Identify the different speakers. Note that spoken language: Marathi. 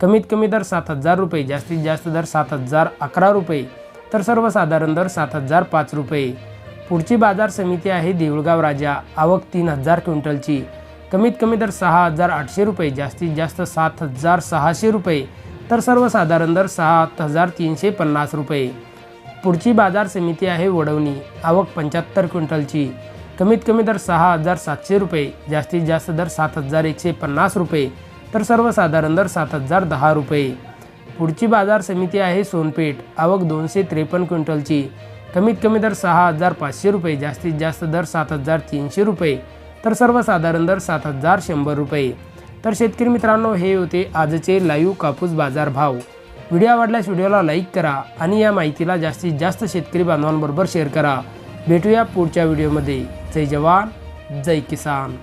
Speaker 1: कमीत कमी दर सात हजार रुपये जास्तीत जास्त दर सात हजार अकरा रुपये तर सर्वसाधारण दर सात हजार पाच रुपये. पुढची बाजार समिती आहे देऊळगाव राजा आवक तीन हजार क्विंटलची. कमीत कमी दर सहा हजार आठशे रुपये जास्तीत जास्त सात हजार सहाशे रुपये तर सर्वसाधारण दर सात हजार तीनशे पन्नास रुपये. पुढची बाजार समिती आहे वडवणी आवक पंच्याहत्तर क्विंटलची. कमीत कमी दर सहा हजार सातशे रुपये जास्तीत जास्त दर सात हजार एकशे पन्नास रुपये तर सर्वसाधारण दर सात हजार दहा रुपये. पुढची बाजार समिती आहे सोनपेठ. आवक दोनशे त्रेपन्न क्विंटलची. कमीत कमी दर सहा हजार पाचशे रुपये जास्तीत जास्त दर सात हजार तीनशे रुपये. तर सर्वसाधारण दर सात हजार शंभर रुपये. तर शेतकरी मित्रांनो हे होते आजचे लाईव्ह कापूस बाजार भाव व्हिडिओ आवडल्यास व्हिडिओला लाईक करा आणि या माहितीला जास्तीत जास्त शेतकरी बांधवांबरोबर शेअर करा. भेटूया पुढच्या व्हिडिओमध्ये. जय जवान जय किसान.